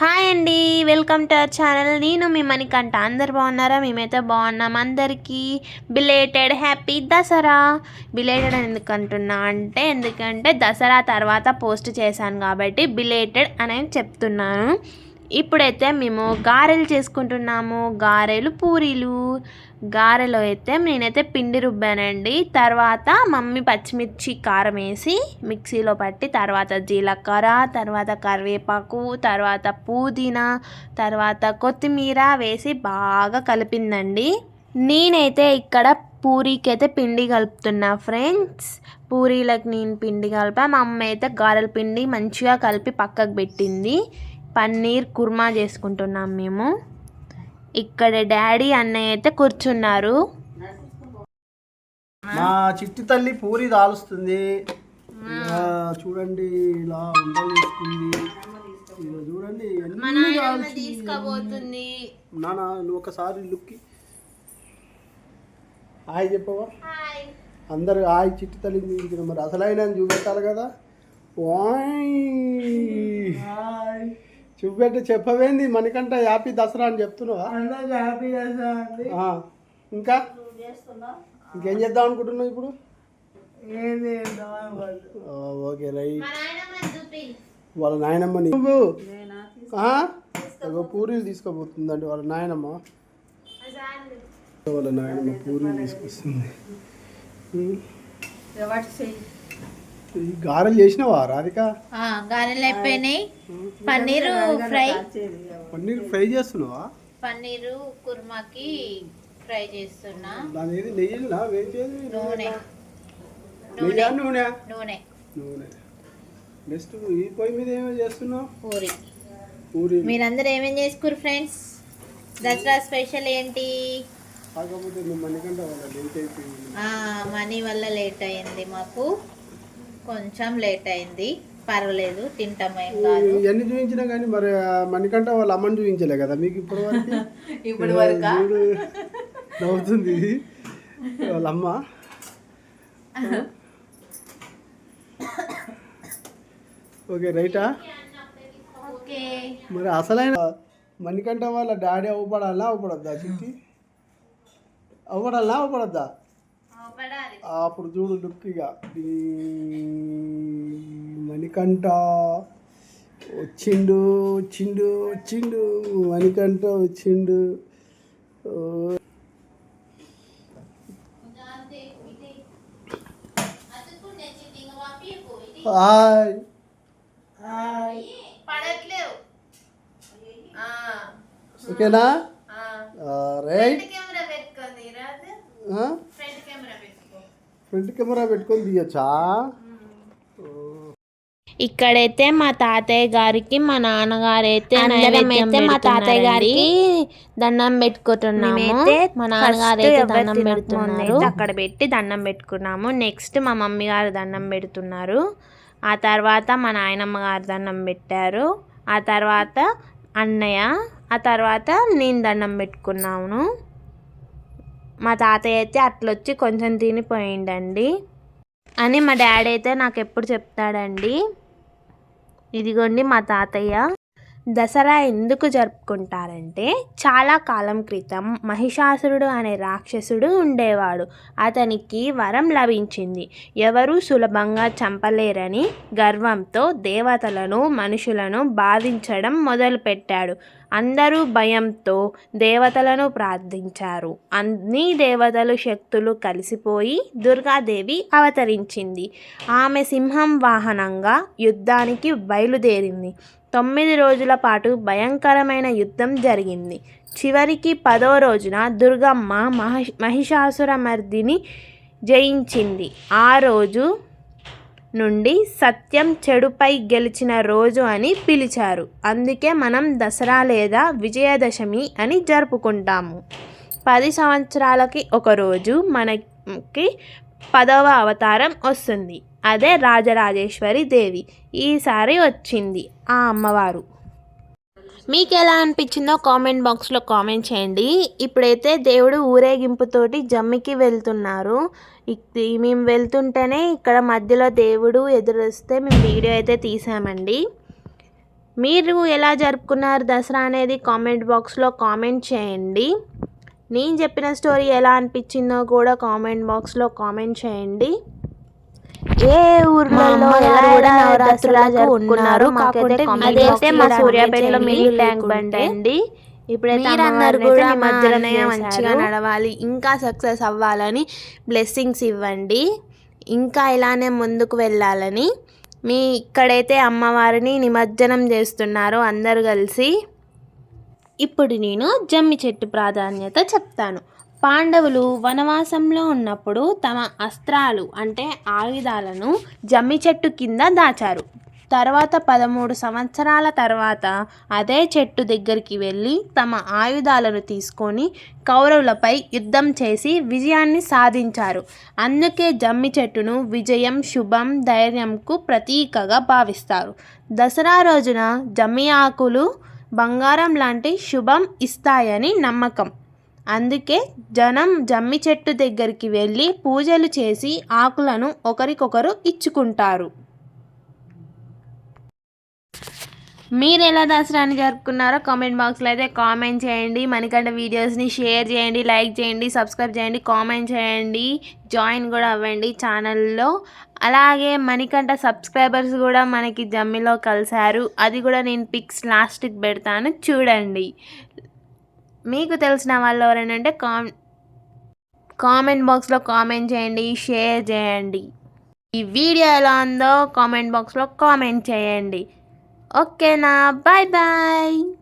Hi అండి welcome to our channel. నేను మీ మణికంఠ. అందరు బాగున్నారా? మేమైతే బాగున్నాం. అందరికీ బిలేటెడ్ హ్యాపీ దసరా. బిలేటెడ్ ఎందుకు అంటున్నా అంటే ఎందుకంటే దసరా తర్వాత పోస్ట్ చేశాను కాబట్టి బిలేటెడ్ అనేది చెప్తున్నాను. ఇప్పుడైతే మేము గారెలు చేసుకుంటున్నాము. గారెలు పూరీలు. గారెలో అయితే నేనైతే పిండి రుబ్బానండి. తర్వాత మమ్మీ పచ్చిమిర్చి కారం వేసి మిక్సీలో పట్టి తర్వాత జీలకర్ర తర్వాత కరివేపాకు తర్వాత పుదీనా తర్వాత కొత్తిమీర వేసి బాగా కలిపిందండి. నేనైతే ఇక్కడ పూరీకి అయితే పిండి కలుపుతున్నా ఫ్రెండ్స్. పూరీలకు నేను పిండి కలిపా. మా అమ్మ అయితే గారెల పిండి మంచిగా కలిపి పక్కకు పెట్టింది. పన్నీర్ కుర్మా చేసుకుంటున్నాం మేము. ఇక్కడ డాడీ అన్నయ్య అయితే కూర్చున్నారు. మా చిట్టి తల్లి పూరి దాలుస్తుంది. చూడండి ఇలా ఉండలు వేసుకుంది. చూడండి తీసుకోబోతుంది నాన్న నువ్వు ఒకసారి లుక్కి. హాయ్ చెప్పవా? అందరు హాయ్ చిట్టి తల్లి మరి అసలైన చూపెట్టాలి కదా. ఓయ్. చూపెట్టి చెప్పవేంది? మనకంట హ్యాపీ దసరా అని చెప్తున్నావా? ఆ, ఇంకా? ఇంకేం చేద్దాం అనుకుంటున్నావు ఇప్పుడు? ఆ, ఓకే రైట్ వాళ్ళ నాయనమ్మని. నువ్వు? ఆ? పూరీలు తీసుకోబోతుందండి వాళ్ళ నాయనమ్మ? వాళ్ళ నాయనమ్మ పూరీలు తీసుకొస్తుంది. ఉమ్. ఈ గారెలు చేసినావా రాధిక? గారెలు అయిపోయినాయి. పన్నీరు ఫ్రై. పన్నీర్ ఫ్రై చేస్తున్నావా? పన్నీరు కుర్మాకి ఫ్రై చేస్తున్నా. దాని ఏది? నెయ్యినా? వేసేది నూనె. నెయ్యా? నూనె? నూనె. నూనె. నెక్స్ట్ ఈ పొయ్యి మీద ఏమో చేస్తున్నావు? పూరి. పూరి. మీరందరూ ఏమేం చేసుకురు ఫ్రెండ్స్? దసరా స్పెషల్ ఏంటి? కాకపోతే మనీ వల్ల లేట్ అయింది మాకు. కొంచెం లేట్ అయింది. పర్వాలేదు తింటామేం కాదు. ఇవన్నీ చూపించినా కానీ మరి ఆ మణికంఠ వాళ్ళ అమ్మని చూపించలే కదా మీకు వరకు? ఇప్పుడు వరకా? నవ్వుతుంది. వాళ్ళ అమ్మ. ఓకే రైటా? ఓకే. మరి అసలైన మణికంఠ వాళ్ళ డాడీ అవ్వపడాలా అవ్వపడద్దా చిట్టి? అవ్వపడాలా అవ్వపడద్దా అప్పుడు చూడు లుక్ ఇక ఈ మణికంఠ వచ్చిండు వచ్చిండు వచ్చిండు. మణికంఠ వచ్చిండు. హాయ్. పడట్లేవు. ఓకేనా? రైట్. కెమెరా పెట్టుకుంది రాదు. ఫ్రంట్ కెమెరా పెట్టుకో ఫ్రంట్ కెమెరా పెట్టుకొని తీయచ్చా? ఇక్కడైతే మా తాతయ్య గారికి మా నాన్నగారు అయితే అయితే మా తాతయ్య గారికి దండం పెట్టుకుంటున్నాము. మా నాన్నగారు అయితే దండం పెడుతున్నారు. అక్కడ పెట్టి దండం పెట్టుకున్నాము. నెక్స్ట్ మా మమ్మీ గారు దండం పెడుతున్నారు. ఆ తర్వాత మా నాయనమ్మ గారు దండం పెట్టారు. ఆ తర్వాత అన్నయ్య ఆ తర్వాత నేను దండం పెట్టుకున్నాను. మా తాతయ్య అయితే అట్లొచ్చి కొంచెం తినిపోయిండండి. అని మా డాడీ అయితే నాకు ఎప్పుడు చెప్తాడండి. ఇదిగోండి మా తాతయ్య. దసరా ఎందుకు జరుపుకుంటారంటే చాలా కాలం క్రితం మహిషాసురుడు అనే రాక్షసుడు ఉండేవాడు. అతనికి వరం లభించింది. ఎవరూ సులభంగా చంపలేరని గర్వంతో దేవతలను మనుషులను బాధించడం మొదలుపెట్టాడు. అందరూ భయంతో దేవతలను ప్రార్థించారు. అన్ని దేవతలు శక్తులు కలిసిపోయి దుర్గాదేవి అవతరించింది. ఆమె సింహం వాహనంగా యుద్ధానికి బయలుదేరింది. తొమ్మిది రోజుల పాటు భయంకరమైన యుద్ధం జరిగింది. చివరికి పదో రోజున దుర్గమ్మ మహ మహిషాసురమర్దిని జయించింది. ఆ రోజు నుండి సత్యం చెడుపై గెలిచిన రోజు అని పిలిచారు. అందుకే మనం దసరా లేదా విజయదశమి అని జరుపుకుంటాము. పది సంవత్సరాలకి ఒక రోజు మనకి పదవ అవతారం వస్తుంది. అదే రాజరాజేశ్వరి దేవి. ఈసారి వచ్చింది ఆ అమ్మవారు. మీకు ఎలా అనిపించిందో కామెంట్ బాక్స్లో కామెంట్ చేయండి. ఇప్పుడైతే దేవుడు ఊరేగింపుతోటి జమ్మికి వెళ్తున్నారు. మేము వెళ్తుంటేనే ఇక్కడ మధ్యలో దేవుడు ఎదురొస్తే మేము వీడియో అయితే తీసామండి. మీరు ఎలా జరుపుకున్నారు దసరా అనేది కామెంట్ బాక్స్లో కామెంట్ చేయండి. నేను చెప్పిన స్టోరీ ఎలా అనిపించిందో కూడా కామెంట్ బాక్స్లో కామెంట్ చేయండి. ఏ ఊర్లలో ఎలా కూడా నవరాత్రులా జరుపుకున్నారు మాకైతే అదైతే మా సూర్యాపేటలో మినీ ట్యాంక్ బండ్ అండి ఇప్పుడైతే అమ్మవారిని కూడా నిమజ్జనం మంచిగా. నడవాలి. ఇంకా సక్సెస్ అవ్వాలని బ్లెస్సింగ్స్ ఇవ్వండి. ఇంకా ఇలానే ముందుకు వెళ్ళాలని మీ ఇక్కడైతే అమ్మవారిని నిమజ్జనం చేస్తున్నారు అందరు కలిసి. ఇప్పుడు నేను జమ్మి చెట్టు ప్రాధాన్యత చెప్తాను. పాండవులు వనవాసంలో ఉన్నప్పుడు తమ అస్త్రాలు అంటే ఆయుధాలను జమ్మి చెట్టు కింద దాచారు. తర్వాత పదమూడు సంవత్సరాల తర్వాత అదే చెట్టు దగ్గరికి వెళ్ళి తమ ఆయుధాలను తీసుకొని కౌరవులపై యుద్ధం చేసి విజయాన్ని సాధించారు. అందుకే జమ్మి చెట్టును విజయం శుభం ధైర్యంకు ప్రతీకగా భావిస్తారు. దసరా రోజున జమ్మి ఆకులు బంగారం లాంటి శుభం ఇస్తాయని నమ్మకం. అందుకే జనం జమ్మి చెట్టు దగ్గరికి వెళ్ళి పూజలు చేసి ఆకులను ఒకరికొకరు ఇచ్చుకుంటారు. మీరు ఎలా దసరాని జరుపుకున్నారో కామెంట్ బాక్స్లో అయితే కామెంట్ చేయండి. మనకంటే వీడియోస్ని షేర్ చేయండి లైక్ చేయండి సబ్స్క్రైబ్ చేయండి కామెంట్ చేయండి జాయిన్ కూడా అవ్వండి ఛానల్లో. అలాగే మణికంఠ సబ్స్క్రైబర్స్ కూడా మనకి జమ్మిలో కలిశారు. అది కూడా నేను పిక్స్ లాస్ట్కి పెడతాను. చూడండి. మీకు తెలిసిన వాళ్ళు ఎవరైనా కామ్ కామెంట్ బాక్స్లో కామెంట్ చేయండి షేర్ చేయండి. ఈ వీడియో ఎలా ఉందో కామెంట్ బాక్స్లో కామెంట్ చేయండి. ఓకేనా? Bye bye.